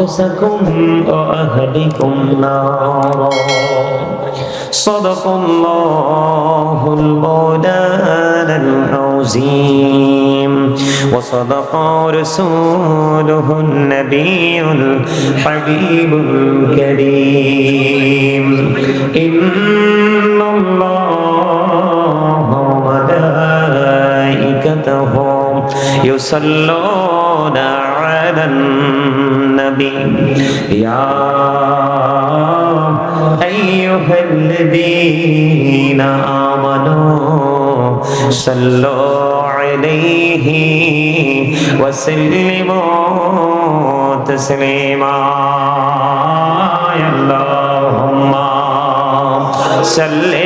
أنفسكم وأهلكم نارا. صدق الله المولانا العظيم. وصدق رسوله النبي الحبيب الكريم. إن الله وملائكته يصلون على النبي يا أيها الذين آمنوا صلوا عليه وسلموا تسليما يا اللهم صل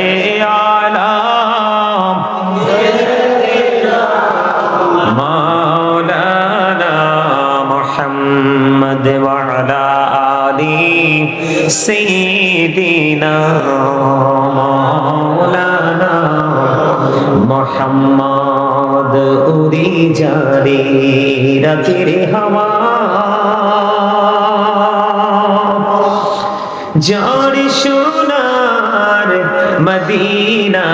سيدنا مولانا محمد উড়ি যারে রাতের হাওয়া যার সোনার মদিনা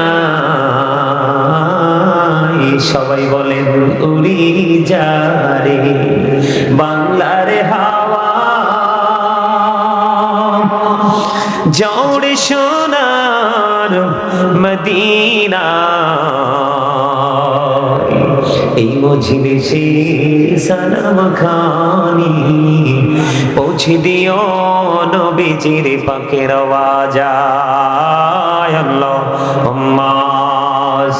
সবাই বলেন উড়ি যারে বাংলার জৌড় সোনার মদিনা। এই মজলিসে সালাম খানি, পৌঁছে দিও নবীজির পাকের আওয়াজায়। আল্লাহুম্মা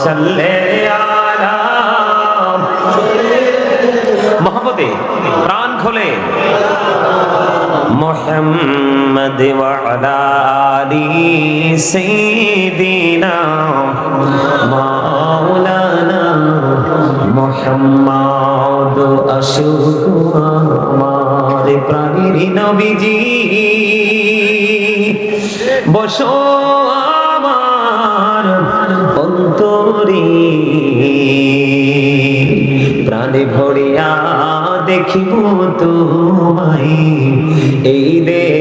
সাল্লি আলা মোহাম্মদে, প্রাণ খোলে। মোহাম্মদ ওয়ালা আলি সাইয়্যিদিনা মাওলানা মোহাম্মদ আশুক আমার প্রাণের নবীজি বসো আমার অন্তরে প্রাণে ভরিয়া দেখিব তোমায় এই প্রাণ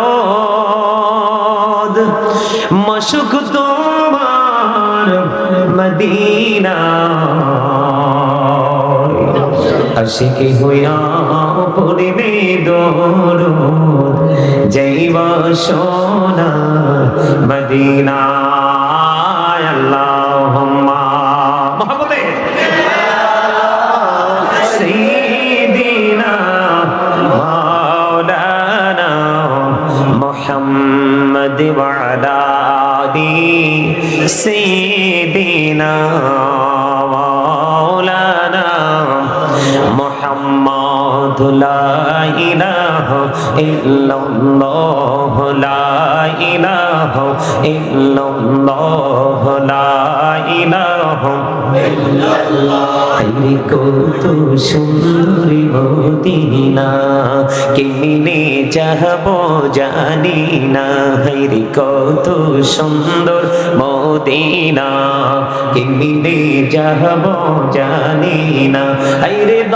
মশুক তোমার মদিনা। আশিকি হইয়া পড়িবে দরদ জৈব সোনা মদিনা আল্লাহুম্মা محمد وعلى آل سيدنا مولانا محمد لا إله ইল্লাল্লাহ, লা ইলাহা ইল্লাল্লাহ, লা ইলাহা ইল্লাল্লাহ। কত সুন্দরী মদিনা কেমনে যাব জানি না। হরি কত সুন্দর মদিনা কেমনে যাব জানি না। হরে দ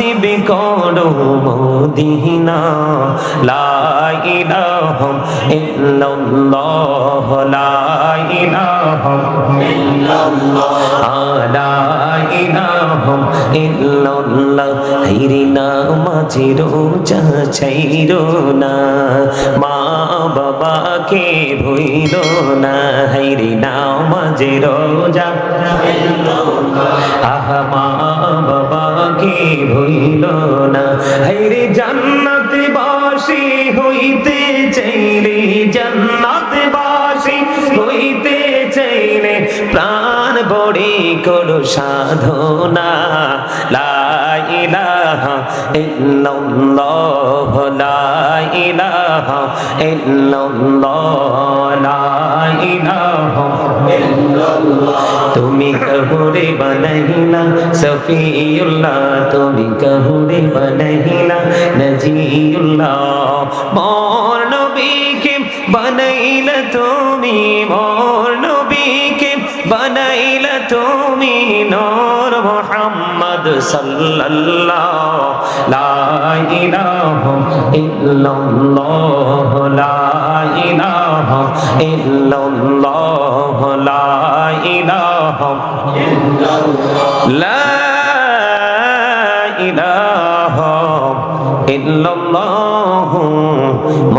নসিব করো মদিনা, লা ইলাহা ইল্লাল্লাহ, লা ইলাহা ইল্লাল্লাহ, লা ইলাহা ইল্লাল্লাহ হাইরে নামাজে রোজা ছাইরো না, মা বাবাকে ভুইল না হাইরে নামাজে রোজা আহা, মা বাবাকে ভুইল না। হাইরে জান্নাত বাসি হইতে চাইলে জান্নাত বাসি হইতে চাইলে প্রাণ বড়ি করো সাধনা। লাইলা ইল্লাল্লাহ ইলাহা ইল্লাল্লাহ লা তুমি কহুরে বনহিলা সফিউল্লাহ তুমি কহুরে বনহিলা নজিউল্লাহ। মোর নবীকে বনাইলা তুমি, মোর নবীকে বনাইলা তুমি নূর মুহাম্মদ সাল্লাল্লাহ লা ইলাহা ইল্লাল্লাহ লা ইলাহা ইল্লাল্লাহ লা ইলাহা লা ইলাহা ইল্লাল্লাহ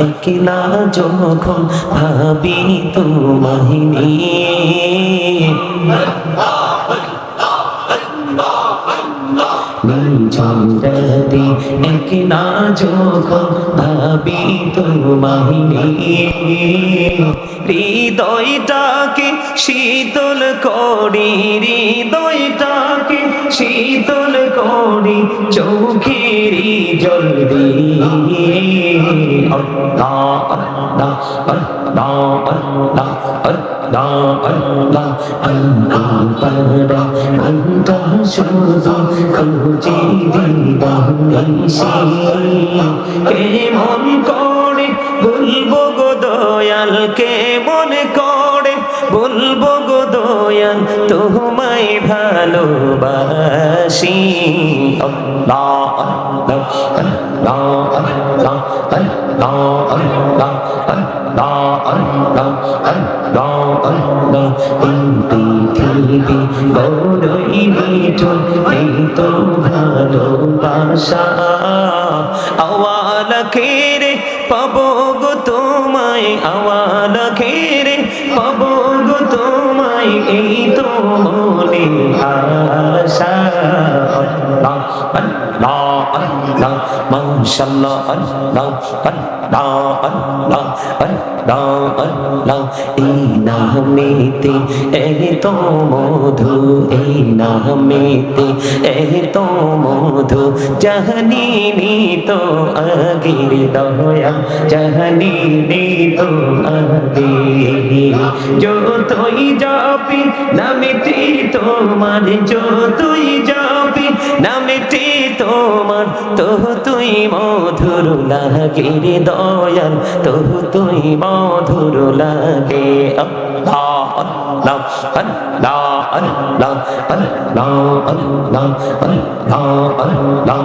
একলা যখন ভাবি তোমায় নিয়ে। চূড়াতে একলা ভাবি হৃদয়টাকে শীতল করি হৃদয়টাকে শীতল করি, চৌখেরি জল দিয়ে আল্লাহ আল্লাহ আল্লাহ আল্লাহ আল্লাহ আল্লাহ আল্লাহ পারা মনটা শুধু খুঁজে দিবানিসি কেমন করে বলব গো দয়াল, কেমন করে দয়াল তোমায় ভালোবাসি পাবো গো তোমায় আওয়াল খেরে পাবো আশা আল্লাহ আল্লাহ আল্লাহ মাশাআল্লাহ আল্লাহ আল্লাহ আল্লাহ আল্লাহ, এই নামেতে, এই তো মধু, এই নামেতে, এই তো মধু, জাহানি তো আগের দয়া, জাহানি তো আগে যতই যাবি তোমার যাবি তোমার তহু তুই মধুর লাগে রে দয়াল তহু তুই মধুর লাগে আল্লাহ আল্লাহ আল্লাহ আল্লাহ আল্লাহ আল্লাহ আল্লাহ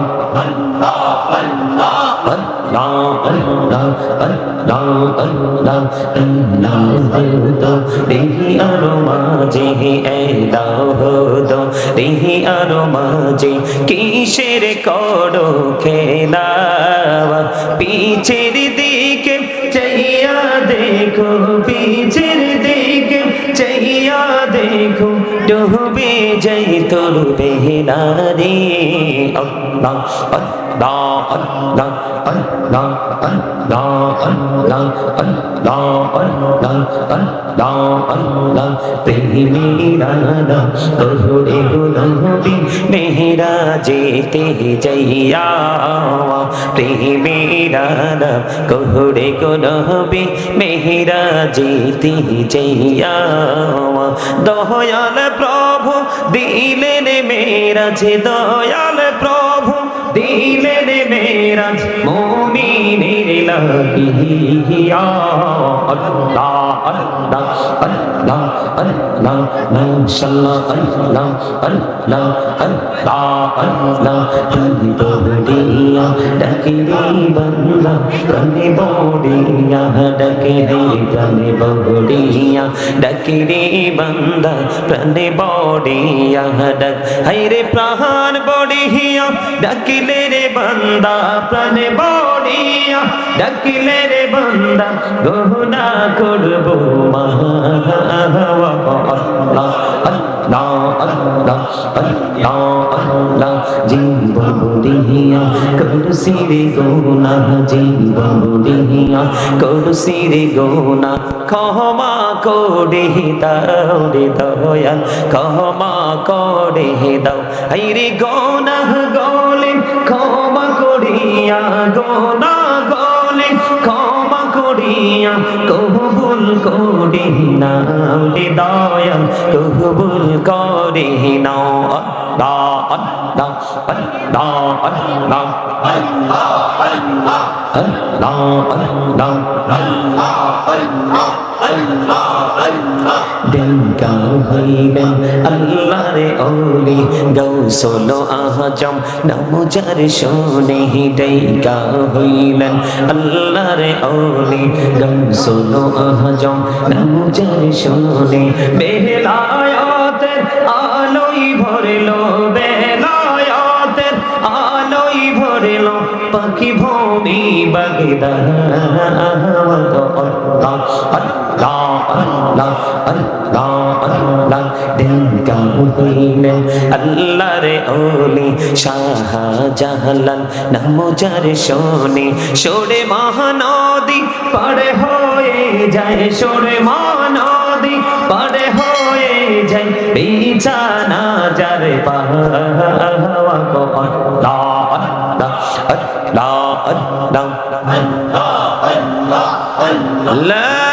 আল্লাহ দেহি আরও মাঝে হতো দেহি আরও মাঝে কিসের করো খেলা পিছের দিকে চাইয়া দেখো পিছের দিকে চাইয়া দেখো ডুবে যাই তোর বেহনা রে আল্লাহ আল্লাহ মেহরা যেতে যাইয়া প্রেমেরা কোহরে কোনবে মেহরা যেতে যাইয়া দয়াল প্রভু দিলেন মেরাজ দয়াল প্রভু দিলেন মেরাজ মোমিনের লাগিয়া আল্লাহ আল্লাহ আল্লাহ আল্লাহ আল্লাহ মাশাআল্লাহ আল্লাহ আল্লাহ আল্লাহ আল্লাহ প্রাণে বড়িয়া ডাকে রে বান্দা প্রাণে বড়িয়া ডাকে রে বড়িয়া ডাকে রে বান্দা প্রাণে বড়িয়া ডাক ডাকিলে রে বান্দা, প্রাণে বড়িয়া ডাকিলে রে বান্দা, গহনা করব মা আল্লাহ আল্লাহ আল্লাহ আল্লাহ আল্লাহ, জীবন দিয়া করসি রে গোনা জীবন দিয়া করসি রে গোনা ক্ষমা করে দাও রে দয়াল, ক্ষমা করে দাও রে গোনা গলে ক্ষমা করিয়া গোনা গলে ক্ষমা করিয়া কবুল করে রে দয়াল কবুল করে নাও আল্লাহ আল্লাহ আল্লাহ আল্লাহ আল্লাহ আল্লাহ ডেঙ্কা হইলেন আল্লাহরে ওলি গৌসল আহজম নমজার শোনে ডেঙ্কা হইলেন আল্লাহরে ওলি গৌসল আহজম নমজার শোনে বেলায়াতের আলোই ভরলো বেলায়াতের আলোই ভরলো পাখি ভূমি বাগদা আল্লাহ আল্লাহ আল্লাহ আল্লাহ আল্লাহ ডেঙ্কা হইলেন আল্লাহরে ওলি শাহজাহালাল নামজার শোনে সরে মহানদী পারে হয়ে যায় সরে মহানদী পারে হয়ে যায় বিছানা যার পাহাওয়া গো আল্লাহ আল্লাহ আল্লাহ আল্লাহ লা ইলাহা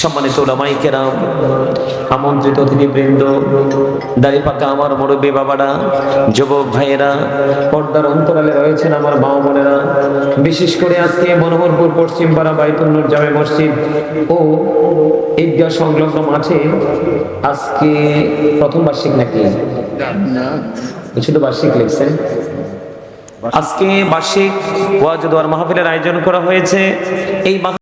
সম্মানিত ওলামাই কেরাম, আমন্ত্রিত অতিথিবৃন্দ, দাড়ি পাকা আমার মুরব্বী বাবারা, যুবক ভাইয়েরা, পর্দার অন্তরালে রয়েছেন আমার মা বোনেরা। বিশেষ করে আজকে মনোহরপুর পশ্চিম পাড়া বাইতুন্নুর জামে মসজিদ ও ঈদগাহ সংলগ্ন মাঠে আজকে প্রথম বার্ষিক নাকি? শুধু বার্ষিক লিখছেন। আজকে বার্ষিক ওয়াজ দোয়ার মাহফিলের আয়োজন করা হয়েছে। এই